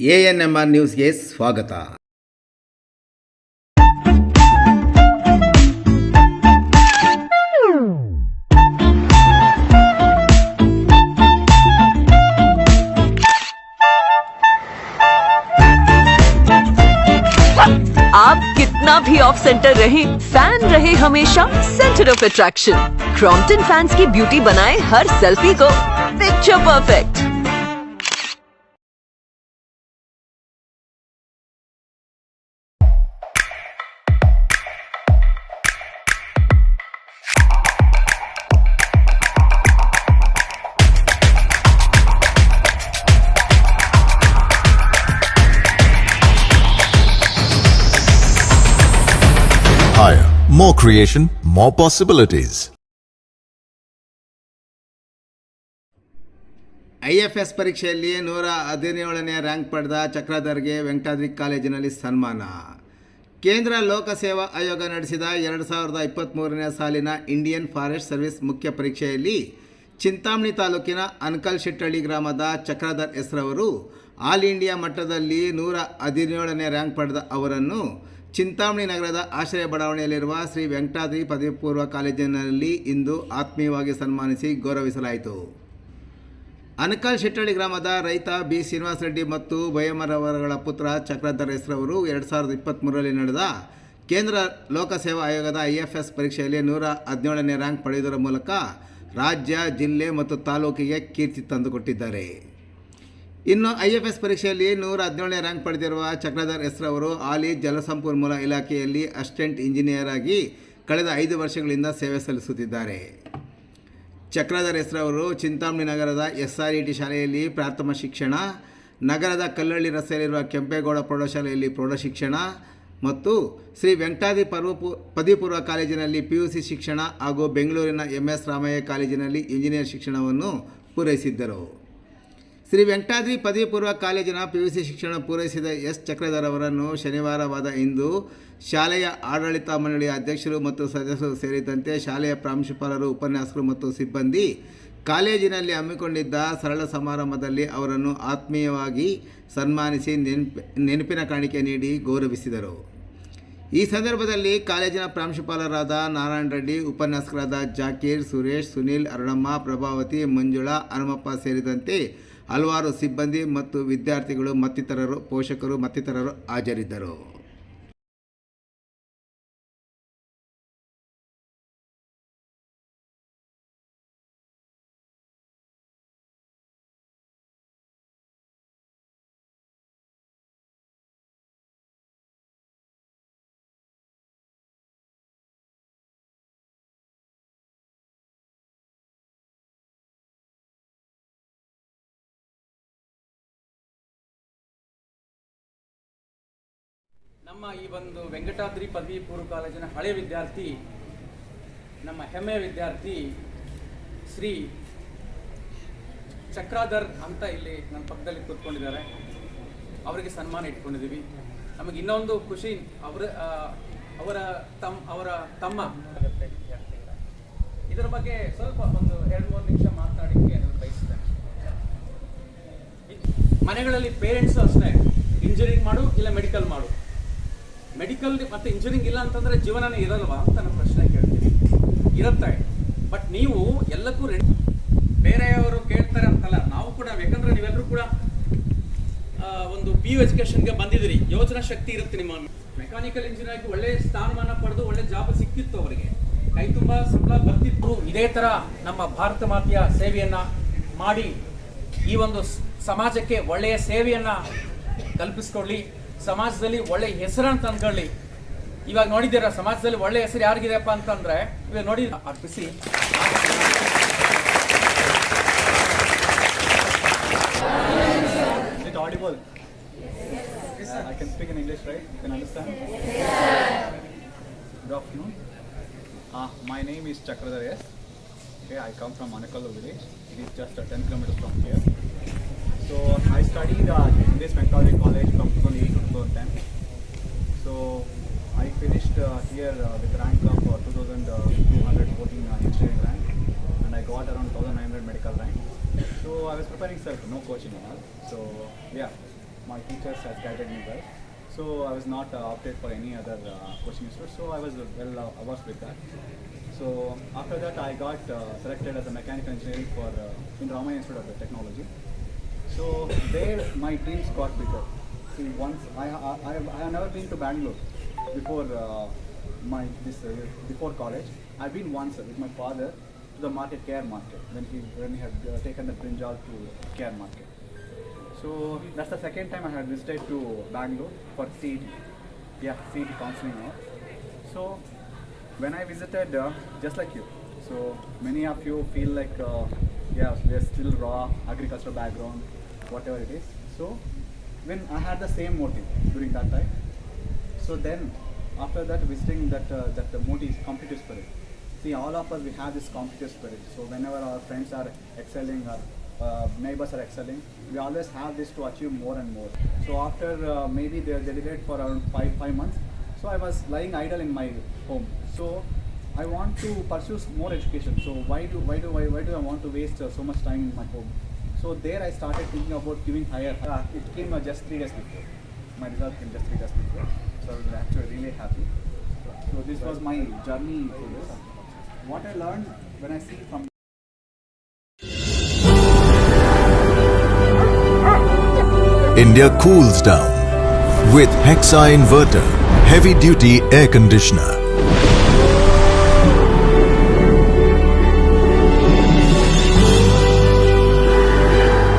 A N M R ನ್ಯೂಸ್ಗೆ ಸ್ವಾಗತ आप कितना भी ऑफ सेंटर रहे फैन रहे हमेशा centre of attraction Crompton fans की ब्यूटी बनाए हर सेल्फी को picture perfect more creation, more possibilities. I F S ಪರೀಕ್ಷೆಯಲ್ಲಿ ನೂರ ಹದಿನೇಳನೇ ರ್ಯಾಂಕ್ ಪಡೆದ ಚಕ್ರಧರ್ಗೆ ವೆಂಕಟಾದ್ರಿ ಕಾಲೇಜಿನಲ್ಲಿ ಸನ್ಮಾನ ಕೇಂದ್ರ ಲೋಕಸೇವಾ ಆಯೋಗ ನಡೆಸಿದ ಎರಡು ಸಾವಿರದ ಇಪ್ಪತ್ತ್ಮೂರನೇ ಸಾಲಿನ ಇಂಡಿಯನ್ ಫಾರೆಸ್ಟ್ ಸರ್ವಿಸ್ ಮುಖ್ಯ ಪರೀಕ್ಷೆಯಲ್ಲಿ ಚಿಂತಾಮಣಿ ತಾಲೂಕಿನ ಅನ್ಕಲ್ ಶೆಟ್ಟಳ್ಳಿ ಗ್ರಾಮದ ಚಕ್ರಧರ್ ಹೆಸ್ರವರು ಆಲ್ ಇಂಡಿಯಾ ಮಟ್ಟದಲ್ಲಿ ನೂರ ಹದಿನೇಳನೇ ರ್ಯಾಂಕ್ ಪಡೆದ ಅವರನ್ನು ಚಿಂತಾಮಣಿ ನಗರದ ಆಶ್ರಯ ಬಡಾವಣೆಯಲ್ಲಿರುವ ಶ್ರೀ ವೆಂಕಟಾದ್ರಿ ಪದವಿ ಪೂರ್ವ ಕಾಲೇಜಿನಲ್ಲಿ ಇಂದು ಆತ್ಮೀಯವಾಗಿ ಸನ್ಮಾನಿಸಿ ಗೌರವಿಸಲಾಯಿತು. ಅನಕಲ್ ಶೆಟ್ಟಳ್ಳಿ ಗ್ರಾಮದ ರೈತ ಬಿ. ಶ್ರೀನಿವಾಸ ರೆಡ್ಡಿ ಮತ್ತು ಬಯಮರವರಗಳ ಪುತ್ರ ಚಕ್ರಧರ್ ಹೆಸರವರು ಎರಡು ಸಾವಿರದ ಇಪ್ಪತ್ತ್ಮೂರರಲ್ಲಿ ನಡೆದ ಕೇಂದ್ರ ಲೋಕಸೇವಾ ಆಯೋಗದ ಐ ಎಫ್ ಎಸ್ ಪರೀಕ್ಷೆಯಲ್ಲಿ ನೂರ ಹದಿನೇಳನೇ ರ್ಯಾಂಕ್ ಪಡೆಯುವುದರ ಮೂಲಕ ರಾಜ್ಯ, ಜಿಲ್ಲೆ ಮತ್ತು ತಾಲೂಕಿಗೆ ಕೀರ್ತಿ ತಂದುಕೊಟ್ಟಿದ್ದಾರೆ. ಇನ್ನು ಐ ಎಫ್ ಎಸ್ ಪರೀಕ್ಷೆಯಲ್ಲಿ ನೂರ ಹದಿನೇಳನೇ ರ್ಯಾಂಕ್ ಪಡೆದಿರುವ ಚಕ್ರಧರ್ ಹೆಸ್ರವರು ಹಾಲಿ ಜಲಸಂಪನ್ಮೂಲ ಇಲಾಖೆಯಲ್ಲಿ ಅಸಿಸ್ಟೆಂಟ್ ಇಂಜಿನಿಯರ್ ಆಗಿ ಕಳೆದ ಐದು ವರ್ಷಗಳಿಂದ ಸೇವೆ ಸಲ್ಲಿಸುತ್ತಿದ್ದಾರೆ. ಚಕ್ರಧರ್ ಹೆಸ್ರವರು ಚಿಂತಾಮಣಿ ನಗರದ ಎಸ್ ಆರ್ ಇ ಟಿ ಶಾಲೆಯಲ್ಲಿ ಪ್ರಾಥಮಿಕ ಶಿಕ್ಷಣ, ನಗರದ ಕಲ್ಲಳ್ಳಿ ರಸ್ತೆಯಲ್ಲಿರುವ ಕೆಂಪೇಗೌಡ ಪ್ರೌಢಶಾಲೆಯಲ್ಲಿ ಪ್ರೌಢಶಿಕ್ಷಣ ಮತ್ತು ಶ್ರೀ ವೆಂಕಟಾದಿ ಪರ್ವ ಪದವಿಪೂರ್ವ ಕಾಲೇಜಿನಲ್ಲಿ ಪಿ ಯು ಸಿ ಶಿಕ್ಷಣ ಹಾಗೂ ಬೆಂಗಳೂರಿನ ಎಂ ಎಸ್ ರಾಮಯ್ಯ ಕಾಲೇಜಿನಲ್ಲಿ ಇಂಜಿನಿಯರ್ ಶಿಕ್ಷಣವನ್ನು ಪೂರೈಸಿದ್ದರು. ಶ್ರೀ ವೆಂಕಟಾದ್ರಿ ಪದವಿ ಪೂರ್ವ ಕಾಲೇಜಿನ ಪಿ ಯು ಸಿ ಶಿಕ್ಷಣ ಪೂರೈಸಿದ ಎಸ್. ಚಕ್ರಧರ್ ಅವರನ್ನು ಶನಿವಾರವಾದ ಇಂದು ಶಾಲೆಯ ಆಡಳಿತ ಮಂಡಳಿಯ ಅಧ್ಯಕ್ಷರು ಮತ್ತು ಸದಸ್ಯರು ಸೇರಿದಂತೆ ಶಾಲೆಯ ಪ್ರಾಂಶುಪಾಲರು, ಉಪನ್ಯಾಸಕರು ಮತ್ತು ಸಿಬ್ಬಂದಿ ಕಾಲೇಜಿನಲ್ಲಿ ಹಮ್ಮಿಕೊಂಡಿದ್ದ ಸರಳ ಸಮಾರಂಭದಲ್ಲಿ ಅವರನ್ನು ಆತ್ಮೀಯವಾಗಿ ಸನ್ಮಾನಿಸಿ ನೆನಪಿ, ನೆನಪಿನ ಕಾಣಿಕೆ ನೀಡಿ ಗೌರವಿಸಿದರು. ಈ ಸಂದರ್ಭದಲ್ಲಿ ಕಾಲೇಜಿನ ಪ್ರಾಂಶುಪಾಲರಾದ ನಾರಾಯಣ ರೆಡ್ಡಿ, ಉಪನ್ಯಾಸಕರಾದ ಜಾಕೀರ್, ಸುರೇಶ್, ಸುನೀಲ್, ಅರುಣಮ್ಮ, ಪ್ರಭಾವತಿ, ಮಂಜುಳಾ, ಹನುಮಪ್ಪ ಸೇರಿದಂತೆ ಹಲವಾರು ಸಿಬ್ಬಂದಿ ಮತ್ತು ವಿದ್ಯಾರ್ಥಿಗಳು ಮತ್ತಿತರರು ಪೋಷಕರು ಮತ್ತಿತರರು ಹಾಜರಿದ್ದರು. ನಮ್ಮ ಈ ಒಂದು ವೆಂಕಟಾದ್ರಿ ಪದವಿ ಪೂರ್ವ ಕಾಲೇಜಿನ ಹಳೆಯ ವಿದ್ಯಾರ್ಥಿ, ನಮ್ಮ ಹೆಮ್ಮೆಯ ವಿದ್ಯಾರ್ಥಿ ಶ್ರೀ ಚಕ್ರಾಧರ್ ಅಂತ ಇಲ್ಲಿ ನನ್ನ ಪಕ್ಕದಲ್ಲಿ ಕೂತ್ಕೊಂಡಿದ್ದಾರೆ. ಅವರಿಗೆ ಸನ್ಮಾನ ಇಟ್ಕೊಂಡಿದ್ದೀವಿ. ನಮಗೆ ಇನ್ನೊಂದು ಖುಷಿ, ಅವರ ಅವರ ತಮ್ಮ ಅವರ ತಮ್ಮ. ಇದರ ಬಗ್ಗೆ ಸ್ವಲ್ಪ ಒಂದು ಎರಡು ಮೂರು ನಿಮಿಷ ಮಾತನಾಡಲಿಕ್ಕೆ ನಾನು ಮನೆಗಳಲ್ಲಿ ಪೇರೆಂಟ್ಸ್ ಅಷ್ಟೇ. ಇಂಜಿನಿಯರಿಂಗ್ ಮಾಡು ಇಲ್ಲ ಮೆಡಿಕಲ್ ಮಾಡು. ಮೆಡಿಕಲ್ ಮತ್ತೆ ಇಂಜಿನಿಯರಿಂಗ್ ಇಲ್ಲ ಅಂತಂದ್ರೆ ಜೀವನನೇ ಇರಲ್ವಾ ಅಂತ ನಾನು ಪ್ರಶ್ನೆ ಕೇಳ್ತೀನಿ. ಇರುತ್ತೆ. ಬಟ್ ನೀವು ಎಲ್ಲಕ್ಕೂ ರೆಡಿ. ಬೇರೆಯವರು ಕೇಳ್ತಾರೆ ಅಂತಲ್ಲ, ನಾವು ಕೂಡ, ಯಾಕಂದ್ರೆ ನೀವೆಲ್ಲರೂ ಕೂಡ ಒಂದು ಪಿ ಯು ಎಜುಕೇಶನ್ಗೆ ಬಂದಿದ್ದೀರಿ. ಯೋಚನಾ ಶಕ್ತಿ ಇರುತ್ತೆ ನಿಮ್ಮ ಮೆಕ್ಯಾನಿಕಲ್ ಇಂಜಿನಿಯರ್ ಆಗಿ ಒಳ್ಳೆ ಸ್ಥಾನಮಾನ ಪಡೆದು ಒಳ್ಳೆ ಜಾಬ್ ಸಿಕ್ಕಿತ್ತು ಅವರಿಗೆ. ಕೈ ತುಂಬ ಸಂಬಳ ಬರ್ತಿತ್ತು. ಇದೇ ತರ ನಮ್ಮ ಭಾರತ ಮಾತೆಯ ಸೇವೆಯನ್ನು ಮಾಡಿ ಈ ಒಂದು ಸಮಾಜಕ್ಕೆ ಒಳ್ಳೆಯ ಸೇವೆಯನ್ನು ಕಲ್ಪಿಸ್ಕೊಳ್ಳಿ. ಸಮಾಜದಲ್ಲಿ ಒಳ್ಳೆ ಹೆಸರನ್ನು ತಂದ್ಕೊಳ್ಳಿ ಇವಾಗ ನೋಡಿದ್ದೀರ ಸಮಾಜದಲ್ಲಿ ಒಳ್ಳೆ ಹೆಸರು ಯಾರಿಗಿದೆಯಪ್ಪ ಅಂತಂದ್ರೆ ಇವಾಗ ನೋಡಿ ಅರ್ಪಿಸಿ my name is Chakradhar S I come from Anekal village it is just ten kilometre from here So I studied uh, in this College from 2008 to 2010. So I finished uh, here uh, with rank of uh, 2214 uh, engineering rank and I got around 1900 medical rank. So I was preparing self, no coaching and all. So yeah, my teachers has guided me well. So I was not uh, opted for any other uh, coaching institute. So I was well uh, averse with that. So after that, I got uh, selected as a mechanical engineering for uh, in Ramaya Institute of Technology. So there, my dreams got bigger. See, once I I, I, have, I have never been to Bangalore before uh, my this uh, before college. I've been once with my father to the market care market when he when he had uh, taken the brinjal to care market. So that's the second time I had visited to Bangalore for CET. Yeah, CET counseling now. So when I visited, uh, just like you, so many of you feel like, uh, yeah, we're still raw, agricultural background, whatever it is. So when I had the same motive during that time, so then after that visiting that uh, that the motive is competitive spirit. See, all of us we have this competitive spirit. So whenever our friends are excelling or uh, neighbors are excelling, we always have this to achieve more and more. So after uh, maybe they, they delayed for around five five months, so I was lying idle in my home. So I want to pursue more education. So why do why do why, why do I want to waste uh, so much time in my home? So there I started thinking about giving higher. Uh, it came uh, just three days before. My result came just three days before. So I was actually really happy. So this was my journey this. What I learned when I see from India cools down with Hexa Inverter Heavy Duty Air Conditioner.